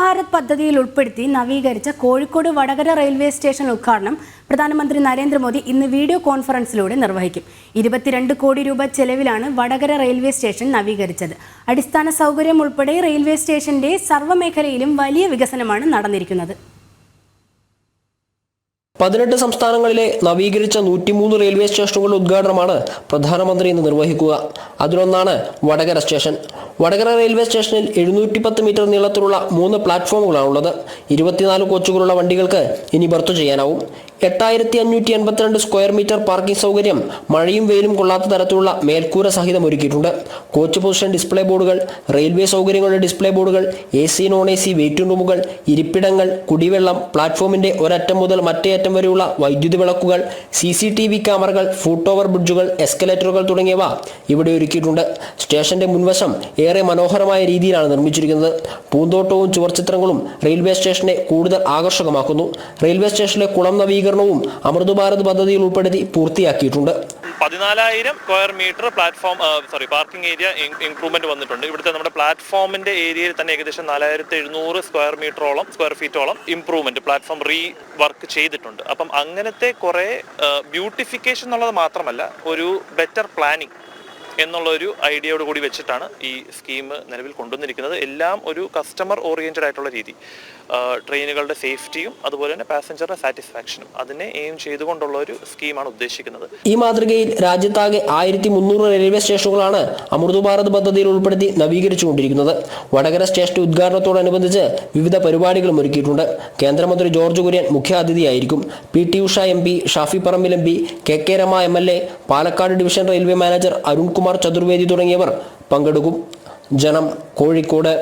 ഭാരത് പദ്ധതിയിൽ ഉൾപ്പെടുത്തി നവീകരിച്ച കോഴിക്കോട് വടകര റെയിൽവേ സ്റ്റേഷൻ ഉദ്ഘാടനം പ്രധാനമന്ത്രി നരേന്ദ്രമോദി ഇന്ന് വീഡിയോ കോൺഫറൻസിലൂടെ നിർവഹിക്കും. ഇരുപത്തിരണ്ട് കോടി രൂപ ചെലവിലാണ് വടകര റെയിൽവേ സ്റ്റേഷൻ നവീകരിച്ചത്. അടിസ്ഥാന സൗകര്യം ഉൾപ്പെടെ റെയിൽവേ സ്റ്റേഷന്റെ സർവമേഖലയിലും വലിയ വികസനമാണ് നടന്നിരിക്കുന്നത്. പതിനെട്ട് സംസ്ഥാനങ്ങളിലെ നവീകരിച്ച നൂറ്റിമൂന്ന് റെയിൽവേ സ്റ്റേഷനുകളുടെ ഉദ്ഘാടനമാണ് പ്രധാനമന്ത്രി ഇന്ന് നിർവഹിക്കുക. അതിലൊന്നാണ് വടകര സ്റ്റേഷൻ. വടകര റെയിൽവേ സ്റ്റേഷനിൽ എഴുന്നൂറ്റി പത്ത് മീറ്റർ നീളത്തിലുള്ള മൂന്ന് പ്ലാറ്റ്ഫോമുകളാണുള്ളത്. ഇരുപത്തിനാല് കോച്ചുകളുള്ള വണ്ടികൾക്ക് ഇനി ബർത്ത് ചെയ്യാനാവും. എട്ടായിരത്തി അഞ്ഞൂറ്റി എൺപത്തിരണ്ട് സ്ക്വയർ മീറ്റർ പാർക്കിംഗ് സൗകര്യം മഴയും വെയിലും കൊള്ളാത്ത തരത്തിലുള്ള മേൽക്കൂര സഹിതം ഒരുക്കിയിട്ടുണ്ട്. കോച്ച് പൊസിഷൻ ഡിസ്പ്ലേ ബോർഡുകൾ റെയിൽവേ സൗകര്യങ്ങളുടെ ഡിസ്പ്ലേ ബോർഡുകൾ A C non A C waiting റൂമുകൾ ഇരിപ്പിടങ്ങൾ കുടിവെള്ളം പ്ലാറ്റ്ഫോമിന്റെ ഒരറ്റം മുതൽ മറ്റേ അറ്റം വരെയുള്ള വൈദ്യുതി വിളക്കുകൾ സി സി ടി വി ക്യാമറകൾ ഫുട് ഓവർ ബ്രിഡ്ജുകൾ എസ്കലേറ്ററുകൾ തുടങ്ങിയവ ഇവിടെ ഒരുക്കിയിട്ടുണ്ട്. സ്റ്റേഷന്റെ മുൻവശം ഏറെ മനോഹരമായ രീതിയിലാണ് നിർമ്മിച്ചിരിക്കുന്നത്. പൂന്തോട്ടവും ചുവർച്ചിത്രങ്ങളും റെയിൽവേ സ്റ്റേഷനെ കൂടുതൽ ആകർഷകമാക്കുന്നു. റെയിൽവേ സ്റ്റേഷനിലെ കുളം നവീകരണവും അമൃത് ഭാരത് പദ്ധതിയിൽ ഉൾപ്പെടുത്തി പൂർത്തിയാക്കിയിട്ടുണ്ട്. പതിനാലായിരം square metre platform sorry parking area improvement വന്നിട്ടുണ്ട്. ഇവിടുത്തെ നമ്മുടെ പ്ലാറ്റ്ഫോമിന്റെ ഏരിയയിൽ തന്നെ ഏകദേശം നാലായിരത്തി എഴുന്നൂറ് സ്ക്വയർ മീറ്ററോളം സ്ക്വയർ ഫീറ്റോളം ഇംപ്രൂവ്മെന്റ് പ്ലാറ്റ്ഫോം റീ വർക്ക് ചെയ്തിട്ടുണ്ട്. അപ്പം അങ്ങനത്തെ കുറെ ബ്യൂട്ടിഫിക്കേഷൻ എന്നുള്ളത് മാത്രമല്ല ഒരു ബെറ്റർ പ്ലാനിങ് എന്നുള്ള ഒരു ഐഡിയയോട് കൂടി വെച്ചിട്ടാണ് ഈ സ്കീം നിലവിൽ കൊണ്ടുവന്നിരിക്കുന്നത്. എല്ലാം ഒരു കസ്റ്റമർ ഓറിയന്റഡ് ആയിട്ടുള്ള രീതി. ട്രെയിനുകളുടെ സേഫ്റ്റിയും അതുപോലെ തന്നെ പാസഞ്ചറുടെ സാറ്റിസ്ഫാക്ഷനും അതിനെ എയിം ചെയ്തുകൊണ്ടുള്ള ഒരു സ്കീമാണ് ഉദ്ദേശിക്കുന്നത്. ഈ മാതൃകയിൽ രാജ്യത്താകെ ആയിരത്തി മുന്നൂറ് റെയിൽവേ സ്റ്റേഷനുകളാണ് അമൃത് ഭാരത് പദ്ധതിയിൽ ഉൾപ്പെടുത്തി നവീകരിച്ചുകൊണ്ടിരിക്കുന്നത്. വടകര സ്റ്റേഷൻ ഉദ്ഘാടനത്തോടനുബന്ധിച്ച് വിവിധ പരിപാടികളും ഒരുക്കിയിട്ടുണ്ട്. കേന്ദ്രമന്ത്രി George Kurian മുഖ്യാതിഥിയായിരിക്കും. P. T. Usha M P Shafi Parambil M P K. K. Rama M L A Palakkad division railway manager Arunkumar Chaturvedi തുടങ്ങിയവർ പങ്കെടുക്കും. ജനം കോഴിക്കോട്